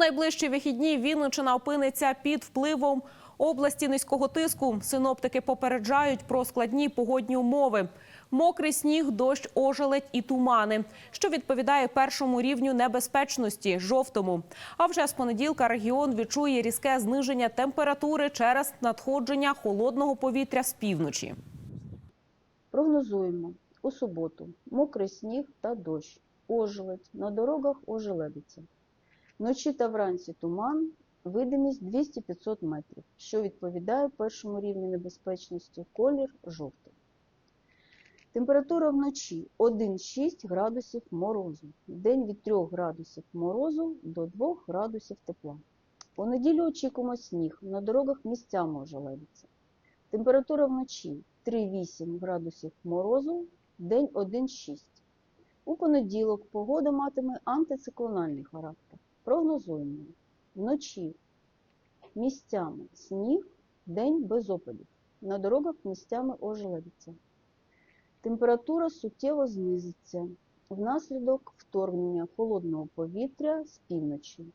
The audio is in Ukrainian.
найближчі вихідні Вінниччина опиниться під впливом області низького тиску. Синоптики попереджають про складні погодні умови. Мокрий сніг, дощ, ожеледь і тумани, що відповідає першому рівню небезпечності жовтому. А вже з понеділка регіон відчує різке зниження температури через надходження холодного повітря з півночі. Прогнозуємо у суботу мокрий сніг та дощ, ожеледь, на дорогах ожеледиться. Вночі та вранці туман, видимість 200-500 метрів, що відповідає першому рівню небезпечності, колір жовтий. Температура вночі 1-6 градусів морозу, день від 3 градусів морозу до 2 градусів тепла. У неділю очікуємо сніг, на дорогах місцями ожеледиться. Температура вночі 3-8 градусів морозу, день 1-6. У понеділок погода матиме антициклональний характер. Прогнозуємо. Вночі місцями сніг, день без опадів. На дорогах місцями ожеледиться. Температура суттєво знизиться внаслідок вторгнення холодного повітря з півночі.